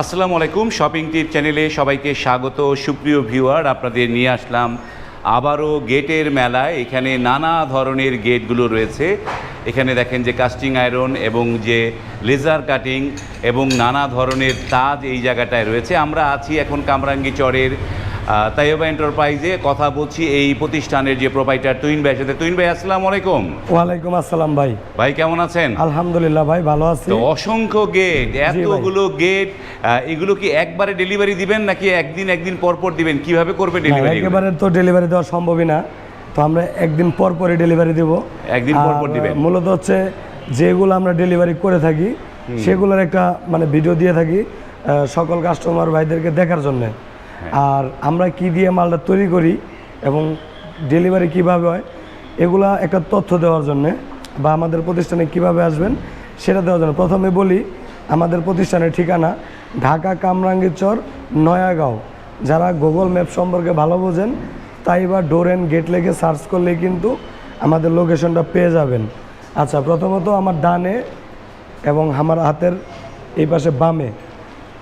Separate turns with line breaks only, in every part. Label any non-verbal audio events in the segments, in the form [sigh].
আসসালামু আলাইকুম শপিং টিপ চ্যানেলে সবাইকে স্বাগত। সুপ্রিয় ভিউয়ার, আপনাদের নিয়ে আসলাম আবারও গেটের মেলায়। এখানে নানা ধরনের গেটগুলো রয়েছে। এখানে দেখেন যে কাস্টিং আয়রন এবং যে লেজার কাটিং এবং নানা ধরনের তাজ এই জায়গাটায় রয়েছে। আমরা আছি এখন কামরাঙ্গি চরের তাইবা এন্টারপ্রাইজে কথা বলছি এই প্রতিষ্ঠানের যে প্রোপাইটার তুইন ভাই সাথে। তুইন ভাই আসসালামু আলাইকুম।
ওয়ালাইকুম আসসালাম ভাই।
ভাই কেমন আছেন?
আলহামদুলিল্লাহ ভাই ভালো আছি।
তো অসংখ্য গেট এতগুলো গেট এগুলো কি একবারে ডেলিভারি দিবেন নাকি একদিন একদিন পর পর দিবেন? কীভাবে করবে ডেলিভারি
একেবারে তো ডেলিভারি দেওয়া সম্ভবই না। তো আমরা একদিন পর পরে ডেলিভারি দেব।
একদিন পর পর দিবেন।
মূলত হচ্ছে যেগুলো আমরা ডেলিভারি করে থাকি সেগুলোর একটা মানে ভিডিও দিয়ে থাকি সকল কাস্টমার ভাইদেরকে দেখার জন্য। আর আমরা কি দিয়ে মালটা তৈরি করি এবং ডেলিভারি কীভাবে হয়, এগুলা একটা তথ্য দেওয়ার জন্য বা আমাদের প্রতিষ্ঠানে কীভাবে আসবেন সেটা দেওয়ার জন্য। প্রথমে বলি, আমাদের প্রতিষ্ঠানের ঠিকানা ঢাকা কামরাঙ্গীরচর নয়াগাঁও। যারা গুগল ম্যাপ সম্পর্কে ভালো বোঝেন, তাই বা ডোর অ্যান্ড গেট লেগে সার্চ করলেই কিন্তু আমাদের লোকেশনটা পেয়ে যাবেন। আচ্ছা প্রথমত আমার ডানে এবং আমার হাতের এই পাশে বামে।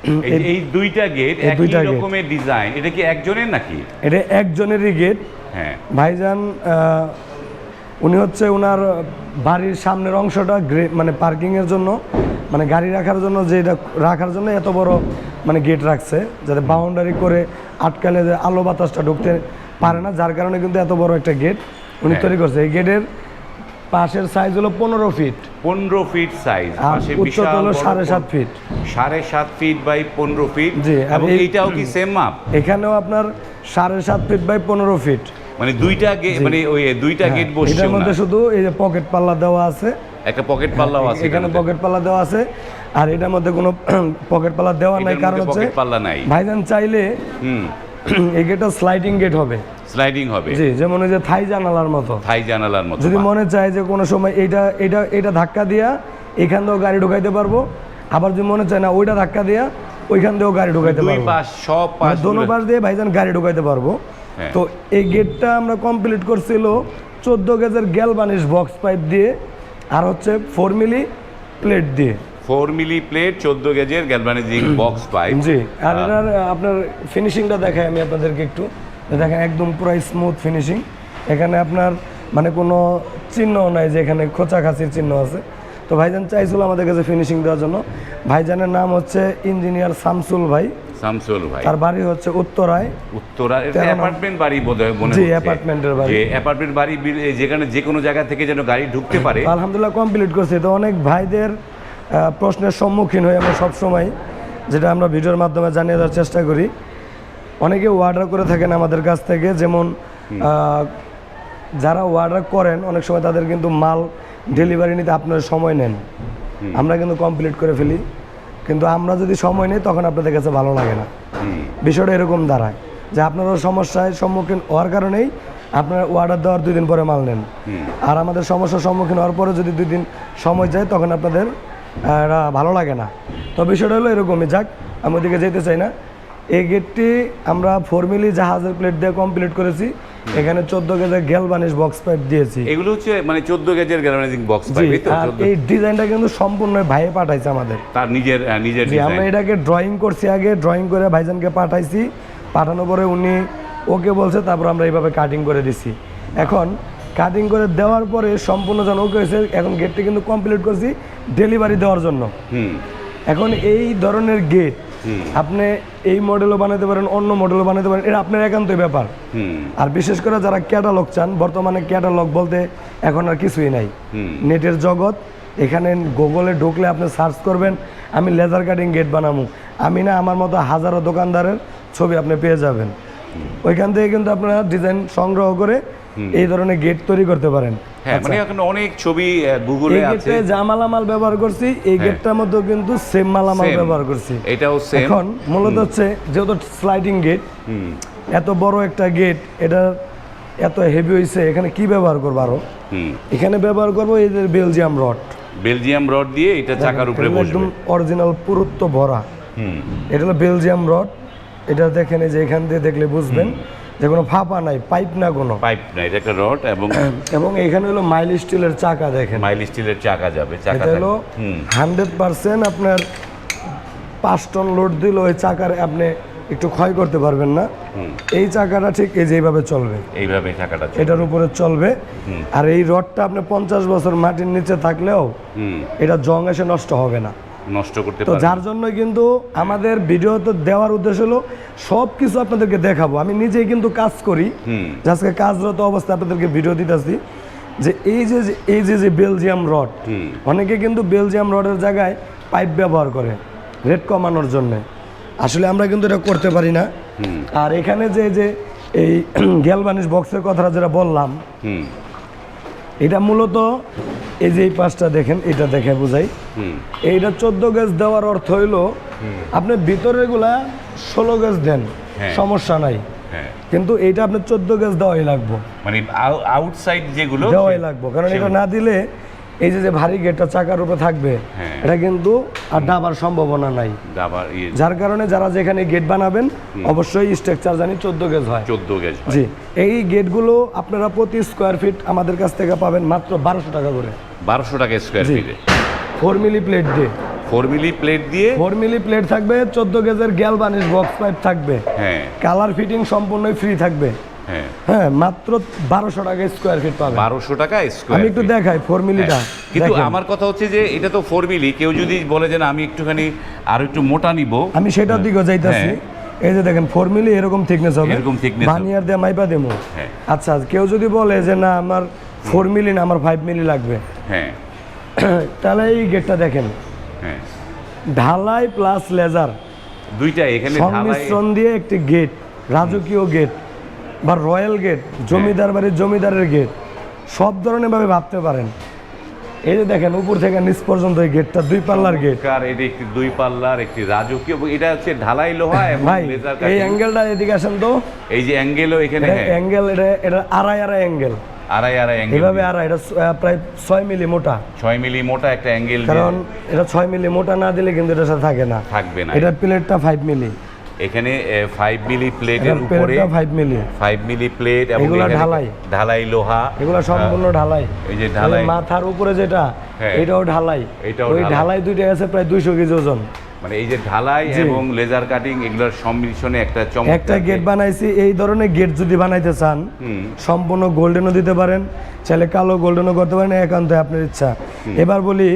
এই- দুইটা গেট একই রকমের ডিজাইন এটা কি একজনের নাকি?
এটা একজনেরই গেট
হ্যাঁ।
ভাইজান উনি হচ্ছে ওনার বাড়ির সামনের অংশটা মানে পার্কিংয়ের জন্য মানে গাড়ি রাখার জন্য যেটা রাখার জন্য এত বড় মানে গেট রাখছে যাতে বাউন্ডারি করে আটকালে যে আলো বাতাসটা ঢুকতে পারে না যার কারণে কিন্তু এত বড় একটা গেট উনি
হ্যাঁ।
তৈরি করছে। এই গেটের পাশের সাইজ হলো পনেরো ফিট
পনেরো ফিট সাইজ
উচ্চতা হলো সাড়ে সাত ফিট
সাড়ে সাত ফিট বাই পনেরো ফিট
জি,
এবং
এই-
এইটাও কি সেম মাপ
এখানেও আপনার সাড়ে সাত ফিট বাই পনেরো ফিট
মানে দুইটা গেট মানে ওই দুইটা গেট বসছে
হ্যাঁ, এটার মধ্যে শুধু এই যে পকেট পাল্লা দেওয়া আছে।
একটা পকেট পাল্লাও আছে
এখানে পকেট পাল্লা দেওয়া আছে। আর এটার মধ্যে কোনো [clears throat] পকেট পাল্লা দেওয়া নাই কারণ হচ্ছে
পকেট পাল্লা নাই।
ভাইজান চাইলে
হুম। [clears throat]
এই গেটটা স্লাইডিং গেট হবে।
স্লাইডিং হবে।
জি যেমন ওই যে থাই জানালার মতো।
থাই জানালার মতো
যদি মনে চায় যে কোনো সময় এটা এটা এটা ধাক্কা দিয়া এখান দিয়েও গাড়ি ঢুকাইতে পারব। আবার যদি মনে চায় না ওইটা ধাক্কা দিয়া ওইখান দিয়েও গাড়ি ঢুকাইতে
দুই
পারব।
পাশ সব
মানে
পাশ
দোনো পাশ দিয়ে ভাইজান গাড়ি ঢুকাইতে পারব।
হ্যাঁ।
তো এই গেটটা আমরা কমপ্লিট করছিল চোদ্দ গেজের গ্যালবানিশ বক্স পাইপ দিয়ে আর হচ্ছে ফোর মিলি প্লেট দিয়ে।
ফোর মিলি প্লেট চোদ্দ গেজের গ্যালভানাইজিং বক্স পাইপ
জি আর এটার আপনার ফিনিশিংটা দেখাই আমি আপনাদেরকে একটু। দেখেন একদম পুরো স্মুথ ফিনিশিং এখানে আপনার মানে কোনো চিহ্ন নাই যে এখানে খোঁচা খাসির চিহ্ন আছে। তো ভাইজান চাইছিল আমাদের কাছে ফিনিশিং দেওয়ার জন্য। ভাইজানের নাম হচ্ছে ইঞ্জিনিয়ার শামসুল ভাই।
শামসুল ভাই।
তার বাড়ি হচ্ছে উত্তরায়।
উত্তরা এটা
তেরো নম্বর-
অ্যাপার্টমেন্ট বাড়ি বোধহয় মনে হচ্ছে।
অ্যাপার্টমেন্টের বাড়ি।
অ্যাপার্টমেন্ট বাড়ি যেখানে যে কোনো জায়গা থেকে যেন গাড়ি ঢুকতে পারে।
আলহামদুলিল্লাহ কমপ্লিট করছে। তো অনেক ভাইদের প্রশ্নের সম্মুখীন হই আমরা সবসময় যেটা আমরা ভিডিওর মাধ্যমে জানিয়ে দেওয়ার চেষ্টা করি। অনেকে অর্ডার করে থাকেন আমাদের কাছ থেকে যেমন যারা অর্ডার করেন অনেক সময় তাদের কিন্তু মাল ডেলিভারি নিতে আপনার সময় নেন। আমরা কিন্তু কমপ্লিট করে ফেলি। কিন্তু আমরা যদি সময় নেই তখন আপনাদের কাছে ভালো লাগে না। বিষয়টা এরকম দাঁড়ায় যে আপনারা সমস্যায় সম্মুখীন হওয়ার কারণেই আপনারা অর্ডার দেওয়ার দুই দিন পরে মাল নেন। আর আমাদের সমস্যার সম্মুখীন হওয়ার পরে যদি দুই দিন সময় যায় তখন আপনাদের ভালো লাগে না। তো বিষয়টা হলো এরকমই যাক আমি ওদিকে যেতে চাই না। এই গেটটি আমরা ফোর মিলি জাহাজের প্লেট দিয়ে কমপ্লিট করেছি। এখানে চোদ্দ কেজি গেল বানিশ বক্স পাইপ দিয়েছি।
এগুলো হচ্ছে মানে চোদ্দ গেজের গ্যালভানাইজিং বক্স পাইপ এই তো?
এই ডিজাইনটা কিন্তু সম্পূর্ণ ভাইয়ে পাঠাইছে আমাদের।
তার নিজের নিজের
জি আমরা এটাকে ড্রয়িং করছি আগে ড্রয়িং করে ভাইজানকে পাঠাইছি। পাঠানোর পরে উনি ওকে বলছে তারপর আমরা এইভাবে কাটিং করে দিছি। এখন কাটিং করে দেওয়ার পরে সম্পূর্ণ যেন ওকে হয়েছে এখন গেটটি কিন্তু কমপ্লিট করছি ডেলিভারি দেওয়ার জন্য। এখন এই ধরনের গেট আপনি এই মডেলও বানাতে পারেন অন্য মডেলও বানাতে পারেন এটা আপনার একান্তই ব্যাপার। আর বিশেষ করে যারা ক্যাটালগ চান বর্তমানে ক্যাটালগ বলতে এখন আর কিছুই নাই। নেটের জগৎ এখানে গুগলে ঢুকলে আপনি সার্চ করবেন আমি লেজার কাটিং গেট বানাবো আমি না আমার মতো হাজারো দোকানদারের ছবি আপনি পেয়ে যাবেন। ওইখান থেকে কিন্তু আপনারা ডিজাইন সংগ্রহ করে এই ধরনের গেট তৈরি করতে পারেন।
হ্যাঁ মানে এখন অনেক ছবি গুগলে
এই
আছে।
গেটে যা মালামাল ব্যবহার করছি এই গেটটার মধ্যেও কিন্তু সেম মালামাল ব্যবহার করছি।
এটাও সেম
এখন মূলত হচ্ছে যেহেতু স্লাইডিং গেট এত বড় একটা গেট এটা এত হেভি হয়েছে এখানে কি ব্যবহার করব
আরও?
এখানে ব্যবহার করব এই যে বেলজিয়াম রড
বেলজিয়াম রড দিয়ে এটা চাকার উপরে বসবে।
অরিজিনাল পুরুত্ব ভরা। এটা হলো বেলজিয়াম রড এটা দেখেন এই যে এখান দিয়ে দেখলে বুঝবেন। যে কোনো ফাঁপা নাই পাইপ না কোনো।
পাইপ না এটা একটা রড এবং
এবং এখানে হলো মাইল স্টিলের চাকা দেখেন।
মাইল স্টিলের চাকা যাবে চাকা
হলো হান্ড্রেড পার্সেন্ট আপনার পাঁচ টন লোড দিলে ওই চাকার আপনি একটু ক্ষয় করতে পারবেন না। এই চাকাটা ঠিক এই যে এইভাবে চলবে।
এইভাবে চলবে।
এটার উপরে চলবে। আর এই রডটা আপনি পঞ্চাশ বছর মাটির নিচে থাকলেও এটা জং এসে নষ্ট হবে না।
নষ্ট করতে
তো
পারবে
যার জন্য কিন্তু আমাদের ভিডিও তো দেওয়ার উদ্দেশ্য হলো সব কিছু আপনাদেরকে দেখাবো। আমি নিজেই কিন্তু কাজ করি। আজকে কাজরত অবস্থায় আপনাদেরকে ভিডিও দিতেছি যে এই যে এই যে যে বেলজিয়াম রড অনেকে কিন্তু বেলজিয়াম রডের জায়গায় পাইপ ব্যবহার করে রেট কমানোর জন্য। আসলে আমরা কিন্তু এটা করতে পারি না। আর এখানে যে যে এই [clears throat] গ্যালবানিশ বক্সের কথাটা যেটা বললাম এটা মূলত এই যে এই পাশটা দেখেন এটা দেখে বোঝাই। এইটা চোদ্দ গেজ দেওয়ার অর্থ হইল আপনি ভিতরে গুলা ষোলো গেজ দেন
হ্যাঁ।
সমস্যা নাই।
হ্যাঁ।
কিন্তু এইটা আপনার চোদ্দ গেজ দেওয়াই লাগবো।
মানে আউটসাইড যেগুলো
দেওয়াই লাগবো। কারণ এটা না দিলে এই যে ভারী গেটটা চাকার উপরে থাকবে
হ্যাঁ।
এটা কিন্তু আর ডাবার সম্ভাবনা নাই।
আবার ইয়ে।
যার কারণে যারা যেখানে গেট বানাবেন অবশ্যই স্ট্রাকচার জানি চোদ্দ গেজ হয়।
চোদ্দ গেজ
জি এই গেটগুলো আপনারা প্রতি স্কোয়ার ফিট আমাদের কাছ থেকে পাবেন মাত্র বারোশো টাকা করে।
বারোশো টাকা স্কোয়ার। ফিটে
ফোর মিলি প্লেট দিয়ে।
ফোর মিলি প্লেট দিয়ে?
ফোর মিলি প্লেট থাকবে চোদ্দ গেজের গ্যাল বানিশ বক্স পাইপ থাকবে।
হ্যাঁ।
কালার ফিটিং সম্পূর্ণই ফ্রি থাকবে।
হ্যাঁ।
হ্যাঁ মাত্র বারোশো টাকা স্কোয়ার ফিট পাবেন।
বারোশো টাকা স্কোয়ার
আমি একটু দেখাই ফোর মিলিটা
কিন্তু আমার কথা হচ্ছে যে এটা তো ফোর মিলি কেউ যদি বলে যে না আমি একটুখানি আরও একটু মোটা নিব।
আমি সেটার দিকে যাইতাছি।
হ্যাঁ।
এই যে দেখেন ফোর মিলি এরকম থিকনেস হবে।
এরকম হবে।
বানিয়ার দিয়ে মাইপা দেবো।
হ্যাঁ।
আচ্ছা কেউ যদি বলে যে না আমার ফোর মিলি না আমার ফাইভ মিলি লাগবে।
হ্যাঁ। [coughs]
তাহলে এই গেটটা দেখেন।
হ্যাঁ।
ঢালাই প্লাস লেজার
দুইটা এখানে
সংমিশ্রণ দিয়ে একটি গেট রাজকীয় গেট বা রয়্যাল গেট জমিদার বাড়ির জমিদারের গেট সব ধরনের ভাবে ভাবতে পারেন। এই যে দেখেন উপর থেকে নিচ পর্যন্ত এই গেটটা দুই পাল্লার গেট।
আর এটা একটি দুই পাল্লার একটি রাজকীয় এটা হচ্ছে ঢালাই লোহা এবং
ভাই
লেজার
এই অ্যাঙ্গেলটা এদিকে আসেন তো।
এই যে অ্যাঙ্গেলও এখানে হ্যাঁ।
অ্যাঙ্গেল এটা এটা আড়াই আড়াই অ্যাঙ্গেল।
আড়াই আড়াই অ্যাঙ্গেল
এভাবে আড়াই এটা প্রায় ছয় মিলি মোটা।
ছয় মিলি মোটা একটা অ্যাঙ্গেল
কারণ এটা ছয় মিলি মোটা না দিলে কিন্তু এটা সাথে থাকে না।
থাকবে না।
এটার প্লেটটা ফাইভ মিলি।
এখানে 5 মিলি প্লেটের উপরে
প্লেটটা ফাইভ মিলি
5 মিলি প্লেট এবং
এগুলো ঢালাই।
ঢালাই লোহা
এগুলো সম্পূর্ণ ঢালাই
এই যে ঢালাই
মাথার উপরে যেটা
হ্যাঁ।
এটাও ঢালাই
এটাও
ওই
ঢালাই।
দুইটা আছে প্রায় দুইশো কেজি ওজন
মানে এই যে ঢালাই এবং লেজার কাটিং এগুলোর সম্মিশ্রণে একটা চমক
একটা গেট বানাইছি এই ধরনের গেট যদি বানাইতে চান সম্পূর্ণ গোল্ডেনও দিতে পারেন চাইলে কালো গোল্ডেনও করতে পারেন একান্ত আপনার ইচ্ছা। এবার বলি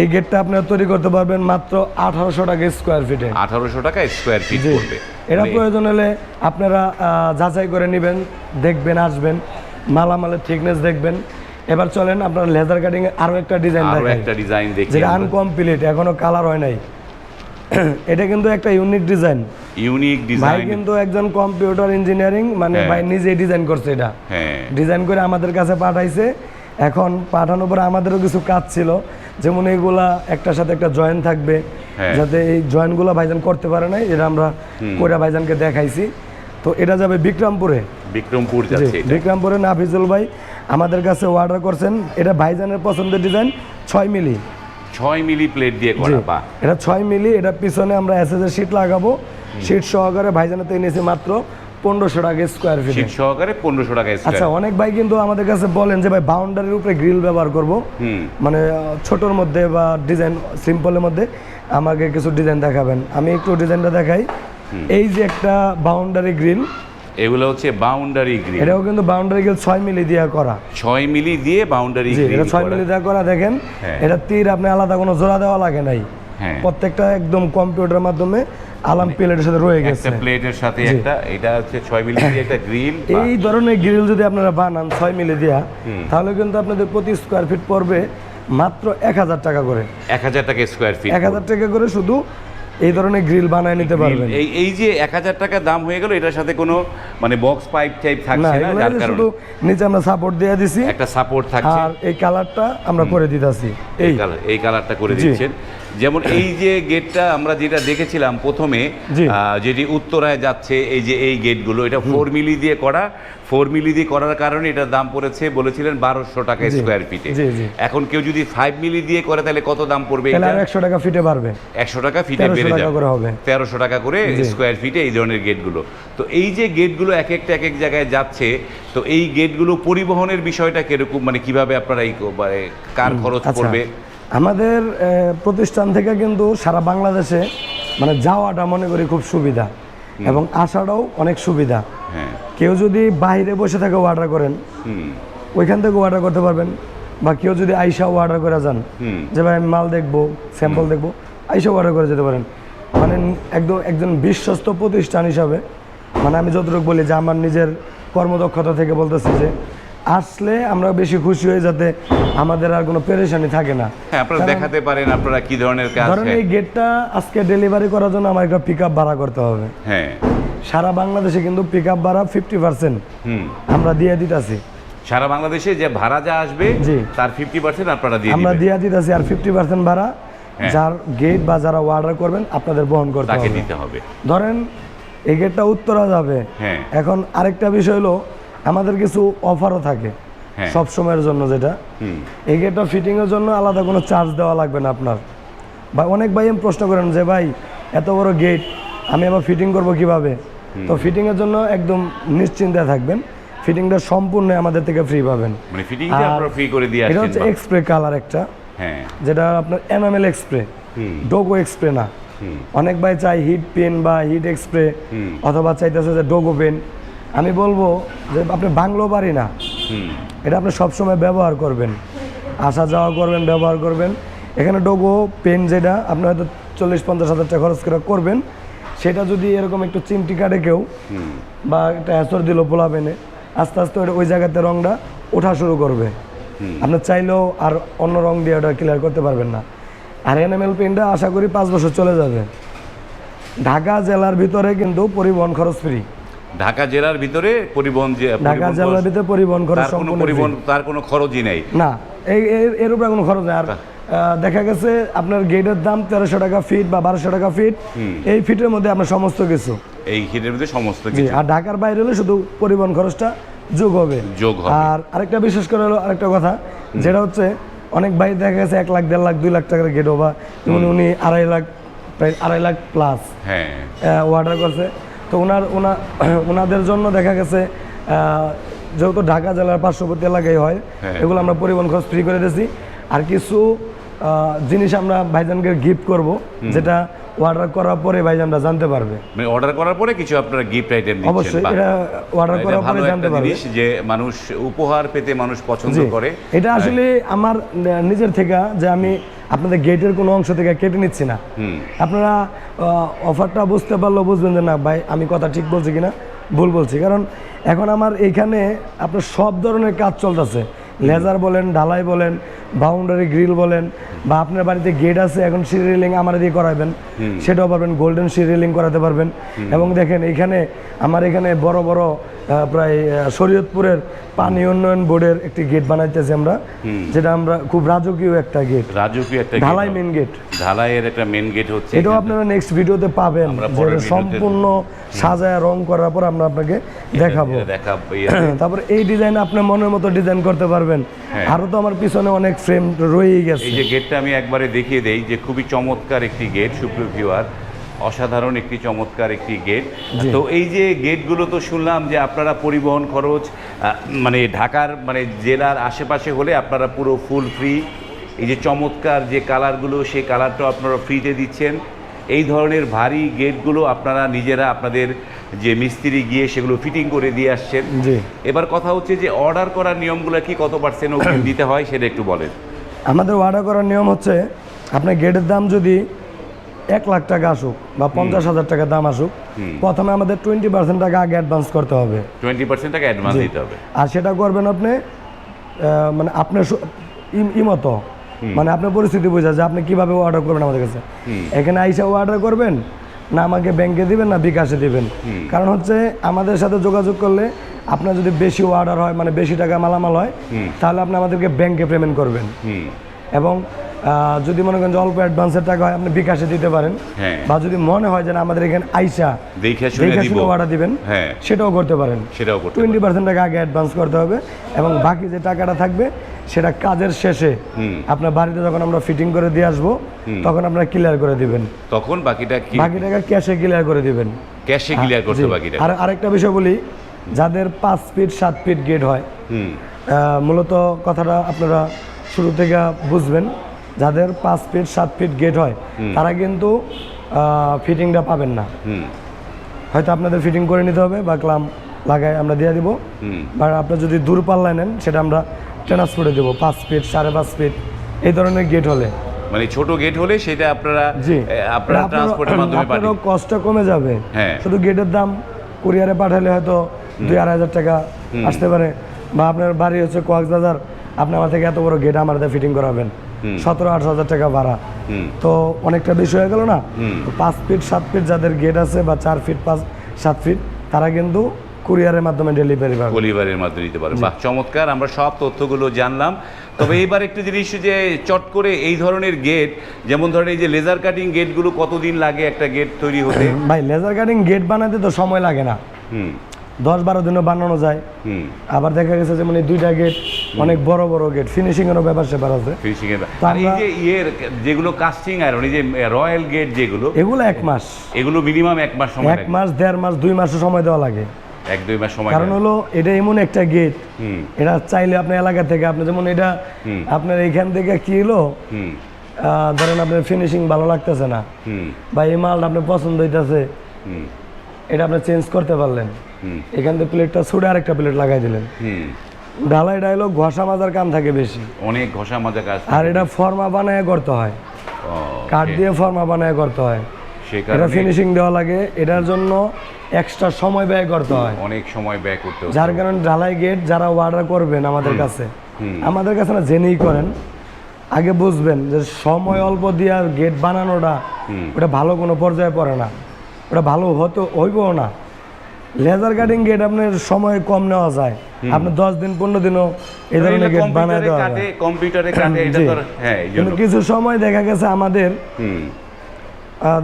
এই গেটটা আপনারা তৈরি করতে পারবেন মাত্র আঠারোশো টাকা স্কোয়ার ফিটে
আঠারোশো টাকা স্কোয়ার ফিট। পড়বে।
এটা প্রয়োজন হলে আপনারা যাচাই করে নেবেন দেখবেন আসবেন মালামালের থিকনেস দেখবেন। এবার চলেন আপনার লেদার কাটিং আরও একটা ডিজাইন আরও
একটা ডিজাইন দেখি
যেটা আনকমপ্লিট এখনও কালার হয় নাই। [coughs] এটা কিন্তু একটা ইউনিক ডিজাইন
ইউনিক
ভাই
ডিজাইন
কিন্তু একজন কম্পিউটার ইঞ্জিনিয়ারিং মানে
হ্যাঁ।
ভাই নিজেই ডিজাইন করছে এটা।
হ্যাঁ।
ডিজাইন করে আমাদের কাছে পাঠাইছে। এখন পাঠানোর পরে আমাদেরও কিছু কাজ ছিল। যেমন এইগুলা একটার সাথে একটা জয়েন থাকবে
হ্যাঁ।
যাতে এই জয়েন্টগুলো ভাইজান করতে পারে নাই এটা আমরা করে ভাইজানকে দেখাইছি। তো এটা যাবে বিক্রমপুরে।
বিক্রমপুর যাচ্ছে এটা।
বিক্রমপুরে নাফিজুল ভাই আমাদের কাছে অর্ডার করছেন। এটা ভাইজানের পছন্দের ডিজাইন ছয় মিলি।
ছয় মিলি প্লেট দিয়ে করা বা
এটা ছয় মিলি এটা পিছনে আমরা এসএসের শীট লাগাবো। শীট সহকারে ভাইজানের থেকে নিয়েছি মাত্র পনেরোশো টাকা স্কোয়ার ফিট
শীত সহকারে পনেরোশো টাকা
আচ্ছা অনেক ভাই কিন্তু আমাদের কাছে বলেন যে ভাই বাউন্ডারির উপরে গ্রিল ব্যবহার করব। মানে ছোটোর মধ্যে বা ডিজাইন সিম্পলের মধ্যে আমাকে কিছু ডিজাইন দেখাবেন। আমি একটু ডিজাইনটা দেখাই। এই যে একটা বাউন্ডারি গ্রিল
এগুলো হচ্ছে বাউন্ডারি গ্রিল
এটাও কিন্তু বাউন্ডারি গ্রিল ছয় মিলি দিয়ে করা।
ছয় মিলি দিয়ে বাউন্ডারি গ্রিল
এটা ছয় মিলি দিয়ে করা দেখেন
হ্যাঁ।
এটা তীর আপনি আলাদা কোনো জোড়া দেওয়া লাগে নাই।
হ্যাঁ।
প্রত্যেকটা একদম কম্পিউটার মাধ্যমে আলাম প্লেটের সাথে রয়ে গেছে।
একটা প্লেটের সাথে একটা এটা হচ্ছে ছয় মিলি দিয়ে একটা গ্রিল
এই ধরনের গ্রিল যদি আপনারা বানান ছয় মিলি দিয়া তাহলে কিন্তু আপনাদের প্রতি স্কোয়ার ফিট পড়বে মাত্র এক হাজার টাকা করে।
এক হাজার টাকা স্কোয়ার ফিট
এক হাজার টাকা করে শুধু এই ধরনের গ্রিল বানায় নিতে পারবেন।
এই এই যে এক হাজার টাকা দাম হয়ে গেল এটার সাথে কোনো মানে বক্স পাইপ টাইপ থাকছে না যার কারণে।
শুধু নিচে আমরা সাপোর্ট দিয়ে দিছি
একটা সাপোর্ট থাকছে।
আর এই কালারটা আমরা করে দিতাছি। এই
কালার এই কালারটা করে। দিচ্ছেন। যেমন এই যে গেটটা আমরা যেটা দেখেছিলাম প্রথমে যেটি উত্তরায় যাচ্ছে এই যে এই গেটগুলো এটা ফোর মিলি দিয়ে করা। ফোর মিলি দিয়ে করার কারণে এটার দাম পড়েছে বলেছিলেন বারোশো টাকা স্কোয়ার ফিটে। এখন কেউ যদি ফাইভ মিলি দিয়ে করে তাহলে কত দাম পড়বে
আর একশো টাকা ফিটে পারবে
একশো টাকা ফিটে বেড়ে যাবে। তেরোশো টাকা করে স্কোয়ার ফিটে এই ধরনের গেটগুলো তো এই যে গেটগুলো এক একটা এক এক জায়গায় যাচ্ছে তো এই গেটগুলো পরিবহনের বিষয়টা কীরকম মানে কীভাবে আপনারা এই মানে কার খরচ
আচ্ছা।
পড়বে?
আমাদের প্রতিষ্ঠান থেকে কিন্তু সারা বাংলাদেশে মানে যাওয়াটা মনে করি খুব সুবিধা এবং আসাটাও অনেক সুবিধা।
হ্যাঁ।
কেউ যদি বাইরে বসে থেকে অর্ডার করেন ওইখান থেকে অর্ডার করতে পারবেন বা কেউ যদি আইসাও অর্ডার করে যান যে ভাই আমি মাল দেখব স্যাম্পল দেখব আইসাও অর্ডার করে যেতে পারেন। মানে একদম একজন বিশ্বস্ত প্রতিষ্ঠান হিসাবে মানে আমি যতটুকু বলি যে আমার নিজের কর্মদক্ষতা থেকে বলতেছি যে আসলে আমরা বেশি খুশি হয়ে যাতে আমাদের আর কোনো পেরেশানি থাকে না।
হ্যাঁ আপনারা দেখাতে পারেন আপনারা কি ধরনের কাজ
ধরেন এই গেটটা আজকে ডেলিভারি করার জন্য আমার একটা পিক ভাড়া করতে হবে।
হ্যাঁ।
সারা বাংলাদেশে কিন্তু পিক ভাড়া ফিফটি পার্সেন্ট
হুম।
আমরা দিয়ে দিতেছি।
সারা বাংলাদেশে যে ভাড়া যা আসবে। তার ফিফটি পার্সেন্ট আপনারা দিয়ে
আমরা দিয়ে দিতেছি আর ফিফটি পার্সেন্ট ভাড়া।
হ্যাঁ।
যার গেট বা যারা অর্ডার করবেন আপনাদের বহন করতে
তাকে
হবে।
দিতে হবে।
ধরেন এই গেটটা উত্তরা যাবে।
হ্যাঁ।
এখন আরেকটা বিষয় হলো আমাদের কিছু অফারও থাকে
হ্যাঁ।
সব সময়ের জন্য যেটা। এই গেটটা ফিটিংয়ের জন্য আলাদা কোনো চার্জ দেওয়া লাগবে না আপনার। বা অনেক ভাই আমি প্রশ্ন করেন যে ভাই এত বড় গেট আমি আবার ফিটিং করব কীভাবে? তো ফিটিংয়ের জন্য একদম নিশ্চিন্তে থাকবেন। ফিটিংটা সম্পূর্ণ আমাদের থেকে ফ্রি পাবেন।
মানে ফিটিং
আর
আপনারা ফ্রি করে দিয়ে
এটা হচ্ছে এক্সপ্রে কালার একটা।
হ্যাঁ।
যেটা আপনার এনামেল এক্সপ্রে ডোগো এক্সপ্রে না। অনেক ভাই চাই হিট পেন বা হিট এক্সপ্রে অথবা চাইতেছে যে ডোগো পেন আমি বলব যে আপনি বাংলো বাড়ি না। এটা আপনি সবসময় ব্যবহার করবেন। আসা যাওয়া করবেন ব্যবহার করবেন। এখানে ডোগো পেন যেটা আপনি হয়তো চল্লিশ পঞ্চাশ হাজার টাকা খরচ করে করবেন। সেটা যদি এরকম একটু চিমটি কাটে কেউ বা একটা অ্যাসর দিল পোলা পেনে আস্তে আস্তে ওটা ওই জায়গাতে রঙটা ওঠা শুরু করবে। আপনি চাইলেও আর অন্য রং দিয়ে ওটা ক্লিয়ার করতে পারবেন না। আর এনএমএল পেনটা আশা করি পাঁচ বছর চলে যাবে। ঢাকা জেলার ভিতরে কিন্তু পরিবহন খরচ ফ্রি
ঢাকা জেলার ভিতরে পরিবহন যে
ঢাকা জেলার ভিতরে পরিবহন খরচ
কোনো পরিবহন তার কোনো খরচই নেই।
না এই এর- উপরে কোনো খরচ নেই। আর দেখা গেছে আপনার গেটের দাম তেরোশো টাকা ফিট বা বারোশো টাকা ফিট এই ফিটের মধ্যে আপনার সমস্ত কিছু।
এই হিটের মধ্যে সমস্ত কিছু।
আর ঢাকার বাইরে হলে শুধু পরিবহন খরচটা যোগ হবে।
যোগ হবে।
আর আরেকটা বিশেষ করে হলো আরেকটা কথা যেটা হচ্ছে অনেক ভাই দেখা গেছে এক লাখ দেড় লাখ দুই লাখ টাকার গেট যেমন উনি আড়াই লাখ প্রায় আড়াই লাখ প্লাস
হ্যাঁ।
অর্ডার করছে। তো ওনার ওনা ওনাদের [clears throat] জন্য দেখা গেছে যেহেতু ঢাকা জেলার পার্শ্ববর্তী এলাকায় হয়
হ্যাঁ।
এগুলো আমরা পরিবহন খরচ ফ্রি করে দিয়েছি। আর কিছু জিনিস আমরা ভাইজানকে গিফট করব যেটা অর্ডার করার পরে ভাইজানরা জানতে পারবে।
মানে অর্ডার করার পরে কিছু আপনারা গিফট আইটেম দিচ্ছেন
অবশ্যই এটা অর্ডার করার পরে জানতে পারবে।
যে মানুষ উপহার পেতে মানুষ পছন্দ করে।
এটা আসলে আমার নিজের থেকে যে আমি আপনাদের গেটের কোনো অংশ থেকে কেটে নিচ্ছি না। আপনারা অফারটা বুঝতে পারলেও বুঝবেন যে না ভাই আমি কথা ঠিক বলছি কিনা? ভুল বলছি। কারণ এখন আমার এইখানে আপনার সব ধরনের কাজ চলতেছে। লেজার বলেন ঢালাই বলেন বাউন্ডারি গ্রিল বলেন বা আপনার বাড়িতে গেট আছে এখন সিঁড়ি রেলিং আমার দিয়ে করাবেন সেটাও পারবেন গোল্ডেন সিঁড়ি রেলিং করাতে পারবেন। এবং দেখেন এখানে আমার এখানে বড় বড় প্রায় শরীয়তপুরের পানি উন্নয়ন বোর্ডের একটি গেট বানাইতেছি আমরা যেটা আমরা খুব রাজকীয় একটা গেট।
রাজকীয় একটা
ঢালাই মেন গেট।
ঢালাইয়ের একটা মেন গেট হচ্ছে
এটাও আপনারা নেক্সট ভিডিওতে পাবেন সম্পূর্ণ সাজায় রং করার পর আমরা আপনাকে দেখাবো।
ইয়ে- [clears throat]
তারপর এই ডিজাইন আপনি মনের মতো ডিজাইন করতে পারবেন।
হ্যাঁ।
আরও তো আমার পিছনে অনেক ফ্রেম রয়েই গেছে।
এই যে গেটটা আমি একবারে দেখিয়ে দেই যে খুবই চমৎকার একটি গেট সুপ্রিয় ভিউয়ার অসাধারণ একটি চমৎকার একটি গেট তো এই যে গেটগুলো তো শুনলাম যে আপনারা পরিবহন খরচ মানে ঢাকার মানে জেলার আশেপাশে হলে আপনারা পুরো ফুল ফ্রি এই যে চমৎকার যে কালারগুলো সেই কালারটাও আপনারা ফ্রিতে দিচ্ছেন। এই ধরনের ভারী গেটগুলো আপনারা নিজেরা আপনাদের যে মিস্ত্রি গিয়ে সেগুলো ফিটিং করে দিয়ে আসছেন। এবার কথা হচ্ছে যে অর্ডার করার নিয়মগুলো কি কত পার্সেন্ট দিতে হয় সেটা একটু বলেন।
আমাদের অর্ডার করার নিয়ম হচ্ছে আপনার গেটের দাম যদি এক লাখ টাকা আসুক বা পঞ্চাশ হাজার টাকা দাম আসুক প্রথমে আমাদের টোয়েন্টি পার্সেন্ট টাকা আগে অ্যাডভান্স করতে হবে।
টোয়েন্টি পার্সেন্ট টাকা অ্যাডভান্স দিতে হবে।
আর সেটা করবেন আপনি মানে আপনার সু- ই- ই মতো মানে আপনার পরিস্থিতি বোঝা যে আপনি কীভাবে অর্ডার করবেন আমাদের কাছে। এখানে আইসা অর্ডার করবেন না আমাকে ব্যাংকে দিবেন না বিকাশে দিবেন। কারণ হচ্ছে আমাদের সাথে যোগাযোগ করলে আপনার যদি বেশি অর্ডার হয় মানে বেশি টাকা মালামাল হয় তাহলে আপনি আমাদেরকে ব্যাংকে পেমেন্ট করবেন। এবং যদি মনে করেন যে অল্প অ্যাডভান্সের টাকা হয় আপনি বিকাশে দিতে পারেন।
হ্যাঁ।
বা যদি মনে হয় যে আমাদের এখানে আইসা
দেখে শুনে
অর্ডার দিবেন
হ্যাঁ।
সেটাও করতে পারেন।
সেটাও করতে
টোয়েন্টি পার্সেন্ট টাকা আগে অ্যাডভান্স করতে হবে এবং বাকি যে টাকাটা থাকবে সেটা কাজের শেষে আপনার বাড়িতে যখন আমরা ফিটিং করে দিয়ে আসব তখন আপনারা ক্লিয়ার করে দিবেন।
তখন বাকিটা কি?
বাকি টাকা ক্যাশে ক্লিয়ার করে দিবেন।
ক্যাশে ক্লিয়ার করতে
জি।
বাকিটা।
আর আরেকটা বিষয় বলি যাদের পাঁচ ফিট সাত ফিট গেট হয় মূলত কথাটা আপনারা শুরু থেকে বুঝবেন। যাদের পাঁচ ফিট সাত ফিট গেট হয় তারা কিন্তু ফিটিংটা পাবেন না। হয়তো আপনাদের ফিটিং করে নিতে হবে বা ক্লাম লাগাই আমরা দিয়ে দিব। বা আপনার যদি দূর পাল্লায় নেন সেটা আমরা ট্রান্সপোর্টে দেবো। পাঁচ ফিট সাড়ে পাঁচ ফিট এই ধরনের গেট হলে।
মানে ছোট গেট হলে সেটা আপনারা
জি।
আপনারা ট্রান্সপোর্টের মাধ্যমে পাঠিয়ে
কষ্টটা কমে যাবে।
হ্যাঁ।
শুধু গেটের দাম কুরিয়ারে পাঠালে হয়তো দুই আড়াই হাজার টাকা আসতে পারে। বা আপনার বাড়ি হচ্ছে কক্সবাজার আপনি আমার থেকে এত বড় গেট আমার ফিটিং করাবেন। সতেরো আঠারো হাজার টাকা ভাড়া। তো অনেকটা বেশি হয়ে গেল না? তো পাঁচ ফিট সাত ফিট যাদের গেট আছে বা চার ফিট পাঁচ সাত ফিট তারা কিন্তু কুরিয়ারের মাধ্যমে ডেলিভারি পাবে।
পরিবারের মাধ্যমে দিতে পারে বাহ চমৎকার। আমরা সব তথ্যগুলো জানলাম। তবে এইবার একটু জিনিস যে চট করে এই ধরনের গেট যেমন ধরেন এই যে লেজার কাটিং গেটগুলো কতদিন লাগে একটা গেট তৈরি হতে?
ভাই লেজার কাটিং গেট বানাতে তো সময় লাগে না। দশ বারো দিনও বানানো যায়। আবার দেখা গেছে যেমন এই দুইটা গেট অনেক বড় বড় গেট ফিনিশিং এরও ব্যাপার স্যাপার আছে।
ফিনিশিং এর আর এই যে ইয়ের যেগুলো কাস্টিং আয়রন এই যে রয়্যাল গেট যেগুলো
এগুলো এক মাস।
এগুলো মিনিমাম এক মাস সময়
এক মাস দেড় মাস দুই মাসও সময় দেওয়া লাগে।
এক দুই মাস সময়
কারণ হলো এটা এমন একটা গেট এটা চাইলে আপনার এলাকা থেকে আপনি যেমন এটা আপনার এইখান থেকে কি হলো? ধরেন আপনার ফিনিশিং ভালো লাগতেছে না। বা এই মালটা আপনার পছন্দ হইতেছে। এটা আপনি চেঞ্জ করতে পারলেন। এখান থেকে প্লেটটা ছুটে আরেকটা প্লেট লাগাই দিলেন।
হুম।
ঢালাইটা হলো ঘষা মাজার কাম থাকে বেশি।
অনেক ঘষা মাজা কাজ
আর এটা ফর্মা বানায় করতে হয়। কাঠ দিয়ে ফর্মা বানায় করতে হয়। এটা ফিনিশিং দেওয়া লাগে। এটার জন্য এক্সট্রা সময় ব্যয় করতে হয়।
অনেক সময় ব্যয় করতে হচ্ছে।
যার কারণে ঢালাই গেট যারা অর্ডার করবেন আমাদের কাছে আমাদের কাছে না জেনেই করেন। আগে বুঝবেন যে সময় অল্প দিয়ে আর গেট বানানোটা। ওটা ভালো কোনো পর্যায়ে পড়ে না। ওটা ভালো হতো হইবও না। লেজার কাটিং গেট আপনার সময় কম নেওয়া যায়। আপনি দশ দিন পনেরো দিনও এই ধরনের গেট বানায় দেওয়া
কম্পিউটারে হ্যাঁ
কিন্তু কিছু সময় দেখা গেছে আমাদের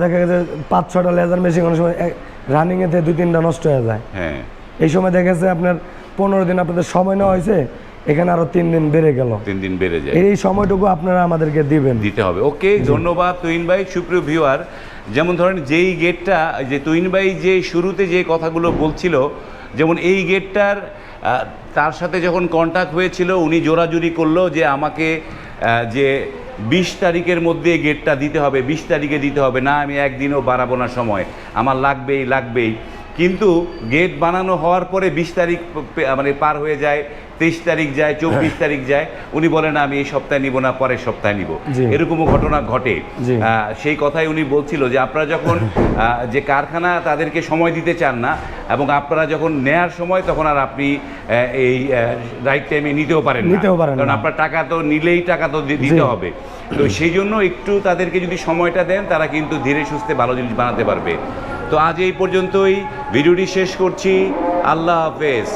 দেখা গেছে পাঁচ ছটা লেজার মেশিন অনেক সময় রানিং এতে দুই তিনটা নষ্ট হয়ে যায়।
হ্যাঁ।
এই সময় দেখা গেছে আপনার পনেরো দিন আপনাদের সময় নেওয়া হয়েছে এখানে আরও তিন দিন বেড়ে গেল।
তিন দিন বেড়ে যায়।
এই সময়টুকু আপনারা আমাদেরকে দিবেন।
দিতে হবে। ওকে ধন্যবাদ তুইন ভাই সুপ্রিয় ভিউয়ার যেমন ধরেন যেই গেটটা যে তুইনবাই যে শুরুতে যে কথাগুলো বলছিল, যেমন এই গেটটার তার সাথে যখন কন্ট্যাক্ট হয়েছিল, উনি জোরাজুরি করল যে আমাকে যে বিশ তারিখের মধ্যে গেটটা দিতে হবে, বিশ তারিখে দিতে হবে, না আমি একদিনও বাড়াবো না সময়। আমার লাগবেই লাগবেই। কিন্তু গেট বানানো হওয়ার পরে বিশ তারিখ মানে পার হয়ে যায় তেইশ তারিখ যায় চব্বিশ তারিখ যায় উনি বলেন আমি এই সপ্তাহে নিব না পরের সপ্তাহে নিব। এরকমও ঘটনা ঘটে। সেই কথাই উনি বলছিল যে আপনারা যখন যে কারখানা তাদেরকে সময় দিতে চান না এবং আপনারা যখন নেয়ার সময় তখন আর আপনি এই রাইট টাইমে নিতেও পারেন
নিতেও পারেন
কারণ আপনার টাকা তো নিলেই টাকা তো দিতে হবে। তো সেই জন্য একটু তাদেরকে যদি সময়টা দেন তারা কিন্তু ধীরে সুস্থে ভালো জিনিস বানাতে পারবে। তো আজ এই পর্যন্তই। ভিডিওটি শেষ করছি। আল্লাহ হাফেজ।